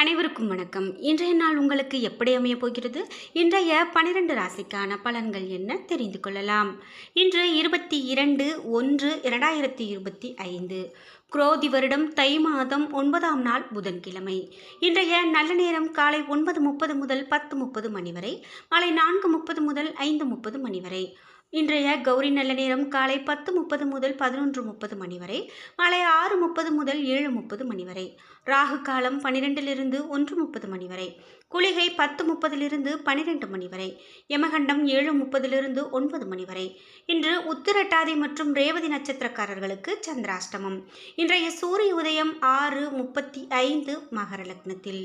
அனைவருக்கும் வணக்கம். இன்றைய நாள் உங்களுக்கு எப்படி அமையப் போகிறது? இன்றைய பனிரெண்டு ராசிக்கான பலன்கள் என்ன? தெரிந்து கொள்ளலாம். இன்று இருபத்தி இரண்டு ஒன்று இரண்டாயிரத்தி இருபத்தி ஐந்து. குரோதி வருடம் தை மாதம் ஒன்பதாம் நாள் புதன்கிழமை. இன்றைய நல்ல நேரம் காலை ஒன்பது முப்பது முதல் பத்து முப்பது மணி வரை மாலை நான்கு முப்பது முதல் ஐந்து முப்பது மணி வரை. இன்றைய கௌரி நல்ல நேரம் காலை பத்து முப்பது முதல் பதினொன்று முப்பது மணி வரை மாலை ஆறு முப்பது முதல் ஏழு முப்பது மணி வரை ராகு காலம் பன்னிரெண்டிலிருந்து ஒன்று முப்பது மணி வரை குளிகை பத்து முப்பதிலிருந்து பனிரெண்டு மணி வரை யமகண்டம் ஏழு முப்பதிலிருந்து ஒன்பது மணி வரை. இன்று உத்திரட்டாதி மற்றும் ரேவதி நட்சத்திரக்காரர்களுக்கு சந்திராஷ்டமம். இன்றைய சூரிய உதயம் ஆறு முப்பத்தி ஐந்து மகர லக்னத்தில்.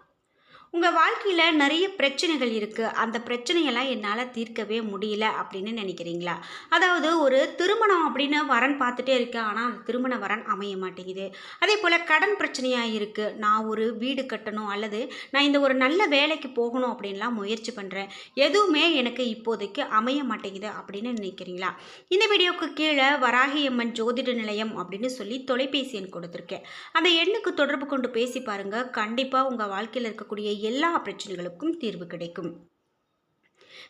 உங்கள் வாழ்க்கையில் நிறைய பிரச்சனைகள் இருக்குது அந்த பிரச்சனையெல்லாம் என்னால் தீர்க்கவே முடியல அப்படின்னு நினைக்கிறீங்களா? அதாவது ஒரு திருமணம் அப்படின்னு வரன் பார்த்துட்டே இருக்கேன் ஆனால் அந்த திருமண வரன் அமைய மாட்டேங்குது. அதே போல் கடன் பிரச்சனையாக இருக்குது நான் ஒரு வீடு கட்டணும் அல்லது நான் இந்த ஒரு நல்ல வேலைக்கு போகணும் அப்படின்லாம் முயற்சி பண்ணுறேன் எதுவுமே எனக்கு இப்போதைக்கு அமைய மாட்டேங்குது அப்படின்னு நினைக்கிறீங்களா? இந்த வீடியோவுக்கு கீழே வராகி அம்மன் ஜோதிட நிலையம் அப்படின்னு சொல்லி தொலைபேசி எண் கொடுத்துருக்கேன். அந்த எண்ணுக்கு தொடர்பு கொண்டு பேசி பாருங்கள் கண்டிப்பாக உங்கள் வாழ்க்கையில் இருக்கக்கூடிய எல்லா பிரச்சனைகளுக்கும் தீர்வு கிடைக்கும்.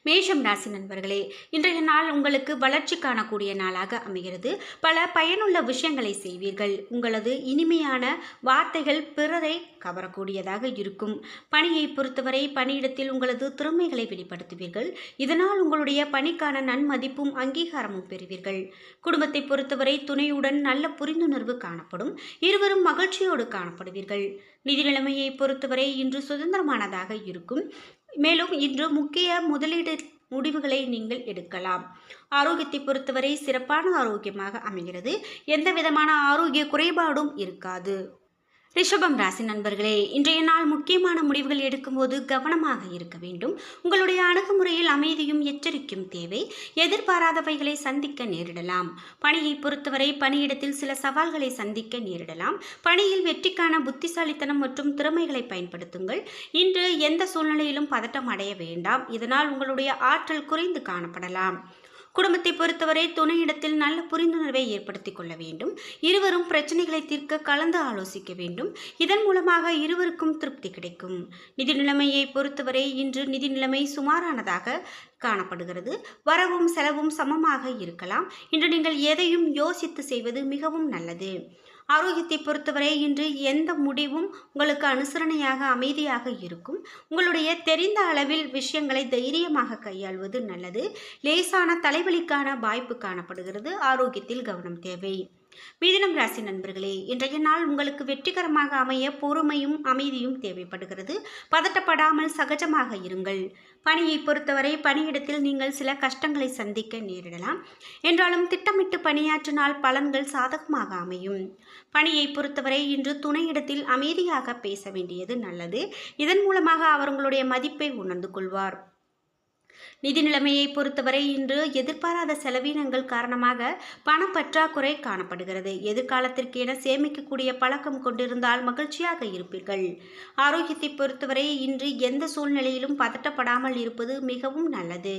மேஷம் ராசி நண்பர்களே இன்றைய நாள் உங்களுக்கு வளர்ச்சி காணக்கூடிய நாளாக அமைகிறது. பல பயனுள்ள விஷயங்களை செய்வீர்கள். உங்களது இனிமையான வார்த்தைகள் பிறரை கவரக்கூடியதாக இருக்கும். பணியை பொறுத்தவரை பணியிடத்தில் உங்களது திறமைகளை வெளிப்படுத்துவீர்கள். இதனால் உங்களுடைய பணிக்கான நன்மதிப்பும் அங்கீகாரமும் பெறுவீர்கள். குடும்பத்தை பொறுத்தவரை துணையுடன் நல்ல புரிந்துணர்வு காணப்படும். இருவரும் மகிழ்ச்சியோடு காணப்படுவீர்கள். நிதி நிலைமையை பொறுத்தவரை இன்று சுதந்திரமானதாக இருக்கும். மேலும் இன்று முக்கிய முதலீடு முடிவுகளை நீங்கள் எடுக்கலாம். ஆரோக்கியத்தை பொறுத்தவரை சிறப்பான ஆரோக்கியமாக அமைகிறது. எந்த விதமான ஆரோக்கிய குறைபாடும் இருக்காது. ரிஷபம் ராசி நண்பர்களே இன்றைய நாள் முக்கியமான முடிவுகள் எடுக்கும்போது கவனமாக இருக்க வேண்டும். உங்களுடைய அணுகுமுறையில் அமைதியும் எச்சரிக்கையும் தேவை. எதிர்பாராதவைகளை சந்திக்க நேரிடலாம். பணியை பொறுத்தவரை பணியிடத்தில் சில சவால்களை சந்திக்க நேரிடலாம். பணியில் வெற்றிக்கான புத்திசாலித்தனம் மற்றும் திறமைகளை பயன்படுத்துங்கள். இன்று எந்த சூழ்நிலையிலும் பதட்டம் அடைய வேண்டாம். இதனால் உங்களுடைய ஆற்றல் குறைந்து காணப்படலாம். குடும்பத்தை பொறுத்தவரை துணையிடத்தில் நல்ல புரிந்துணர்வை ஏற்படுத்திக் கொள்ள வேண்டும். இருவரும் பிரச்சனைகளை தீர்க்க கலந்து ஆலோசிக்க வேண்டும். இதன் மூலமாக இருவருக்கும் திருப்தி கிடைக்கும். நிதி நிலைமையை பொறுத்தவரை இன்று நிதி நிலைமை சுமாரானதாக காணப்படுகிறது. வரவும் செலவும் சமமாக இருக்கலாம். இன்று நீங்கள் எதையும் யோசித்து செய்வது மிகவும் நல்லது. ஆரோக்கியத்தை பொறுத்தவரை இன்று எந்த முடிவும் உங்களுக்கு அனுசரணையாக அமைதியாக இருக்கும்? உங்களுடைய தெரிந்த அளவில் விஷயங்களை தைரியமாக கையாள்வது நல்லது. லேசான தலைவலிக்கான வாய்ப்பு காணப்படுகிறது. ஆரோக்கியத்தில் கவனம் தேவை. மிதினம் ராசி நண்பர்களே இன்றைய நாள் உங்களுக்கு வெற்றிகரமாக அமைய பொறுமையும் அமைதியும் தேவைப்படுகிறது. பதட்டப்படாமல் சகஜமாக இருங்கள். பணியை பொறுத்தவரை பணியிடத்தில் நீங்கள் சில கஷ்டங்களை சந்திக்க நேரிடலாம். என்றாலும் திட்டமிட்டு பணியாற்றினால் பலன்கள் சாதகமாக அமையும். பணியை பொறுத்தவரை இன்று துணையிடத்தில் அமைதியாக பேச வேண்டியது நல்லது. இதன் மூலமாக அவர்களுடைய மதிப்பை உணர்ந்து கொள்வார். நிதி நிலைமையை பொறுத்தவரை இன்று எதிர்பாராத செலவினங்கள் காரணமாக பணப்பற்றாக்குறை காணப்படுகிறது. எதிர்காலத்திற்கு என சேமிக்கக்கூடிய பழக்கம் கொண்டிருந்தால் மகிழ்ச்சியாக இருப்பீர்கள். ஆரோக்கியத்தை பொறுத்தவரை இன்று எந்த சூழ்நிலையிலும் பதட்டப்படாமல் இருப்பது மிகவும் நல்லது.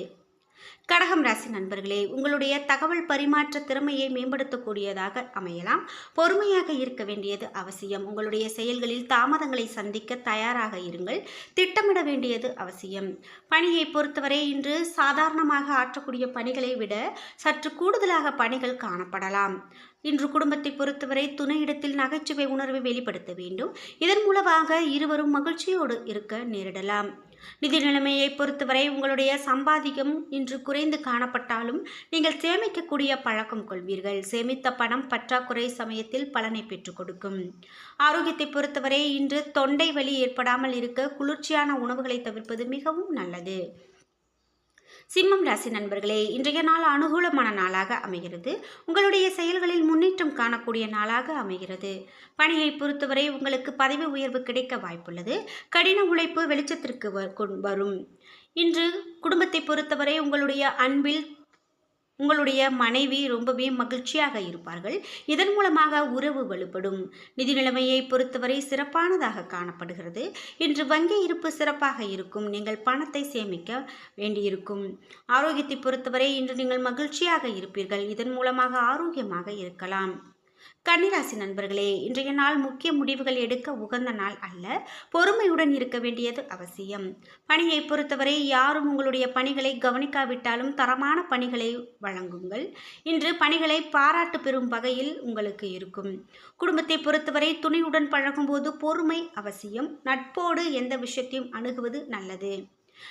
கடகம் ராசி நண்பர்களே உங்களுடைய தகவல் பரிமாற்ற திறமையை மேம்படுத்தக்கூடியதாக அமையலாம். பொறுமையாக இருக்க வேண்டியது அவசியம். உங்களுடைய செயல்களில் தாமதங்களை சந்திக்க தயாராக இருங்கள். திட்டமிட வேண்டியது அவசியம். பணியை பொறுத்தவரை இன்று சாதாரணமாக ஆற்றக்கூடிய பணிகளை விட சற்று கூடுதலாக பணிகள் காணப்படலாம். இன்று குடும்பத்தை பொறுத்தவரை துணையிடத்தில் நகைச்சுவை உணர்வை வெளிப்படுத்த வேண்டும். இதன் மூலமாக இருவரும் மகிழ்ச்சியோடு இருக்க நேரிடலாம். நிதி நிலைமையை பொறுத்தவரை உங்களுடைய சம்பாதிக்கம் இன்று குறைந்து காணப்பட்டாலும் நீங்கள் சேமிக்கக்கூடிய பழக்கம் கொள்வீர்கள். சேமித்த பணம் பற்றாக்குறை சமயத்தில் பலனை பெற்றுக் கொடுக்கும். ஆரோக்கியத்தை பொறுத்தவரை இன்று தொண்டை வலி ஏற்படாமல் இருக்க குளிர்ச்சியான உணவுகளை தவிர்ப்பது மிகவும் நல்லது. சிம்மம் ராசி நண்பர்களே இன்றைய நாள் அனுகூலமான நாளாக அமைகிறது. உங்களுடைய செயல்களில் முன்னேற்றம் காணக்கூடிய நாளாக அமைகிறது. பணியை பொறுத்தவரை உங்களுக்கு பதவி உயர்வு கிடைக்க வாய்ப்புள்ளது. கடின உழைப்பு வெளிச்சத்திற்கு வ- கொண்- வரும். இன்று குடும்பத்தை பொறுத்தவரை உங்களுடைய அன்பில் உங்களுடைய மனைவி ரொம்பவே மகிழ்ச்சியாக இருப்பார்கள். இதன் மூலமாக உறவு வலுப்படும் நிதி நிலைமையை பொறுத்தவரை சிறப்பானதாக காணப்படுகிறது. இன்று வங்கி இருப்பு சிறப்பாக இருக்கும். நீங்கள் பணத்தை சேமிக்க வேண்டியிருக்கும். ஆரோக்கியத்தை பொறுத்தவரை இன்று நீங்கள் மகிழ்ச்சியாக இருப்பீர்கள். இதன் மூலமாக ஆரோக்கியமாக இருக்கலாம். கன்னிராசி நண்பர்களே இன்றைய நாள் முக்கிய முடிவுகள் எடுக்க உகந்த நாள் அல்ல. பொறுமையுடன் இருக்க வேண்டியது அவசியம். பணியை பொறுத்தவரை யாரும் உங்களுடைய பணிகளை கவனிக்காவிட்டாலும் தரமான பணிகளை வழங்குங்கள். இன்று பணிகளை பாராட்டு பெறும் வகையில் உங்களுக்கு இருக்கும். குடும்பத்தை பொறுத்தவரை துணியுடன் பழகும்போது பொறுமை அவசியம். நட்போடு எந்த விஷயத்தையும் அணுகுவது நல்லது.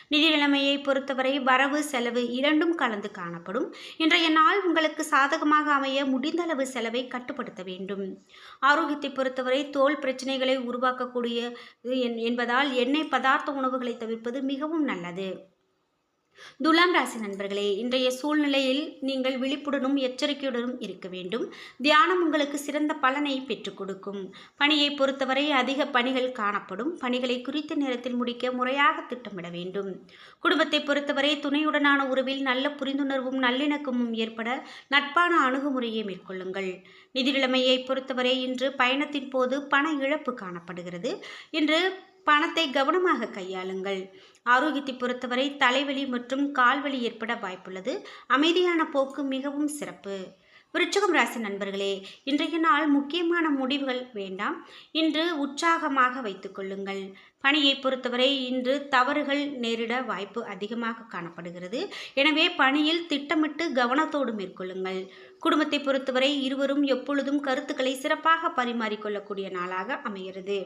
நிதி நிலைமையை பொறுத்தவரை வரவு செலவு இரண்டும் கலந்து காணப்படும். இன்றைய நாள் உங்களுக்கு சாதகமாக அமைய முடிந்தளவு செலவை கட்டுப்படுத்த வேண்டும். ஆரோக்கியத்தை பொறுத்தவரை தோல் பிரச்சனைகளை உருவாக்கக்கூடிய என்பதால் எண்ணெய் பதார்த்த உணவுகளை தவிர்ப்பது மிகவும் நல்லது. துலாம் ராசி நண்பர்களே இன்றைய சூழ்நிலையில் நீங்கள் விழிப்புடனும் எச்சரிக்கையுடனும் இருக்க வேண்டும். தியானம் உங்களுக்கு சிறந்த பலனை பெற்றுக் கொடுக்கும். பணியை பொறுத்தவரை அதிக பணிகள் காணப்படும். பணிகளை குறித்த நேரத்தில் முடிக்க முறையாக திட்டமிட வேண்டும். குடும்பத்தை பொறுத்தவரை துணையுடனான உறவில் நல்ல புரிந்துணர்வும் நல்லிணக்கமும் ஏற்பட நட்பான அணுகுமுறையை மேற்கொள்ளுங்கள். நிதி நிலைமையை பொறுத்தவரை இன்று பயணத்தின் போது பண இழப்பு காணப்படுகிறது. இன்று பணத்தை கவனமாக கையாளுங்கள். ஆரோக்கியத்தை பொறுத்தவரை தலைவலி மற்றும் கால்வலி ஏற்பட வாய்ப்புள்ளது. அமைதியான போக்கு மிகவும் சிறப்பு. விருச்சகம் ராசி நண்பர்களே இன்றைய நாள் முக்கியமான முடிவுகள் வேண்டாம். இன்று உற்சாகமாக வைத்துக்கொள்ளுங்கள் பணியை பொறுத்தவரை இன்று தவறுகள் நேரிட வாய்ப்பு அதிகமாக காணப்படுகிறது. எனவே பணியில் திட்டமிட்டு கவனத்தோடு மேற்கொள்ளுங்கள். குடும்பத்தை பொறுத்தவரை இருவரும் எப்பொழுதும் கருத்துக்களை சிறப்பாக பரிமாறிக்கொள்ளக்கூடிய நாளாக அமைகிறது.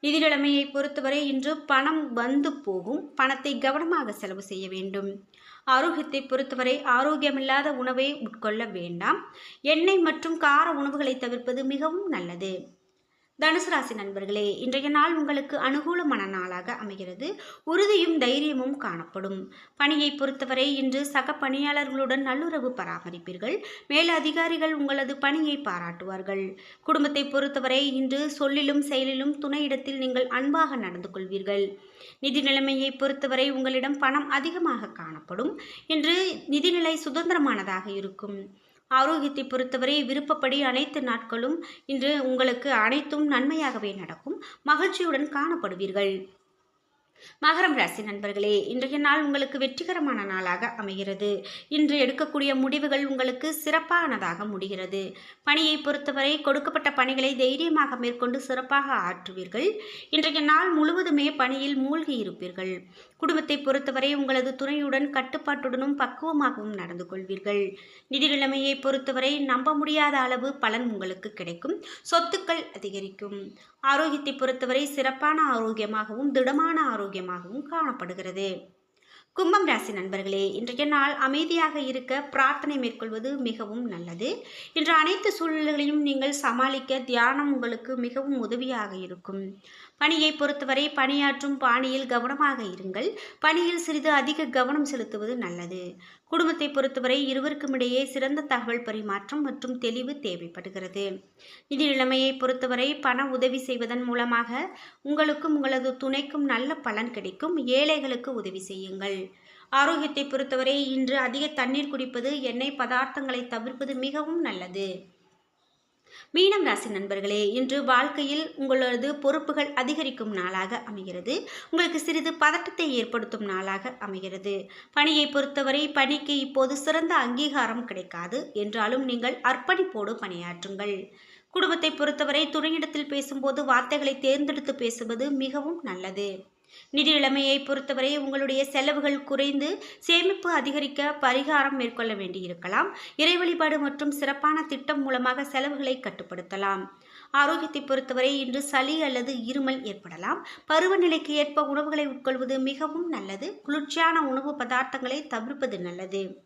நிதி நிலைமையை பொறுத்தவரை இன்று பணம் வந்து போகும் பணத்தை கவனமாக செலவு செய்ய வேண்டும். ஆரோக்கியத்தை பொறுத்தவரை ஆரோக்கியமில்லாத உணவை உட்கொள்ள வேண்டாம். எண்ணெய் மற்றும் கார உணவுகளை தவிர்ப்பது மிகவும் நல்லது. தனுசு ராசி நண்பர்களே இன்றைய நாள் உங்களுக்கு அனுகூலமான நாளாக அமைகிறது. உறுதியும் தைரியமும் காணப்படும். பணியை பொறுத்தவரை இன்று சக பணியாளர்களுடன் நல்லுறவு பராமரிப்பீர்கள். மேல அதிகாரிகள் உங்களது பணியை பாராட்டுவார்கள். குடும்பத்தை பொறுத்தவரை இன்று சொல்லிலும் செயலிலும் துணையிடத்தில் நீங்கள் அன்பாக நடந்து கொள்வீர்கள். நிதி நிலைமையை பொறுத்தவரை உங்களிடம் பணம் அதிகமாக காணப்படும். இன்று நிதிநிலை சுதந்திரமானதாக இருக்கும். ஆரோக்கியத்தை பொறுத்தவரை விருப்பப்படி அனைத்து நாட்களும் இன்று உங்களுக்கு அனைத்தும் நன்மையாகவே நடக்கும். மகிழ்ச்சியுடன் காணப்படுவீர்கள். மகரம் ராசி நண்பர்களே இன்றைய நாள் உங்களுக்கு வெற்றிகரமான நாளாக அமைகிறது. இன்று எடுக்கக்கூடிய முடிவுகள் உங்களுக்கு சிறப்பானதாக முடிகிறது. பணியை பொறுத்தவரை கொடுக்கப்பட்ட பணிகளை தைரியமாக மேற்கொண்டு சிறப்பாக ஆற்றுவீர்கள். இன்றைய நாள் முழுவதுமே பணியில் மூழ்கி இருப்பீர்கள். குடும்பத்தை பொறுத்தவரை உங்களது துணையுடன் கட்டுப்பாட்டுடனும் பக்குவமாகவும் நடந்து கொள்வீர்கள். நிதி நிலைமையை பொறுத்தவரை நம்ப முடியாத அளவு பலன் உங்களுக்கு கிடைக்கும். சொத்துக்கள் அதிகரிக்கும். ஆரோக்கியத்தை பொறுத்தவரை சிறப்பான ஆரோக்கியமாகவும் திடமான ஆரோக்கியமாகவும் காணப்படுகிறது. கும்பம் ராசி நண்பர்களே இன்றைய நாள் அமைதியாக இருக்க பிரார்த்தனை மேற்கொள்வது மிகவும் நல்லது. இன்று அனைத்து சூழ்நிலைகளையும் நீங்கள் சமாளிக்க தியானம் உங்களுக்கு மிகவும் உதவியாக இருக்கும். பணியை பொறுத்தவரை பணியாற்றும் பாணியில் கவனமாக இருங்கள். பணியில் சிறிது அதிக கவனம் செலுத்துவது நல்லது. குடும்பத்தை பொறுத்தவரை இருவருக்கும் இடையே சிறந்த தகவல் பரிமாற்றம் மற்றும் தெளிவு தேவைப்படுகிறது. நிதி நிலைமையை பொறுத்தவரை பண உதவி செய்வதன் மூலமாக உங்களுக்கும் உங்களது துணைக்கும் நல்ல பலன் கிடைக்கும். ஏழைகளுக்கு உதவி செய்யுங்கள். ஆரோக்கியத்தை பொறுத்தவரை இன்று அதிக தண்ணீர் குடிப்பது எண்ணெய் பதார்த்தங்களை தவிர்ப்பது மிகவும் நல்லது. மீனம் ராசி நண்பர்களே இன்று வாழ்க்கையில் உங்களது பொறுப்புகள் அதிகரிக்கும் நாளாக அமைகிறது. உங்களுக்கு சிறிது பதட்டத்தை ஏற்படுத்தும் நாளாக அமைகிறது. பணியை பொறுத்தவரை பணிக்கு இப்போது சிறந்த அங்கீகாரம் கிடைக்காது. என்றாலும் நீங்கள் அர்ப்பணிப்போடு பணியாற்றுங்கள். குடும்பத்தை பொறுத்தவரை துணையிடத்தில் பேசும்போது வார்த்தைகளை தேர்ந்தெடுத்து பேசுவது மிகவும் நல்லது. நிதி நிலைமையை பொறுத்தவரை உங்களுடைய செலவுகள் குறைந்து சேமிப்பு அதிகரிக்க பரிகாரம் மேற்கொள்ள வேண்டியிருக்கலாம். இறை வழிபாடு மற்றும் சிறப்பான திட்டம் மூலமாக செலவுகளை கட்டுப்படுத்தலாம். ஆரோக்கியத்தை பொறுத்தவரை இன்று சளி அல்லது இருமல் ஏற்படலாம். பருவநிலைக்கு ஏற்ப உணவுகளை உட்கொள்வது மிகவும் நல்லது. குளிர்ச்சியான உணவு பதார்த்தங்களை தவிர்ப்பது நல்லது.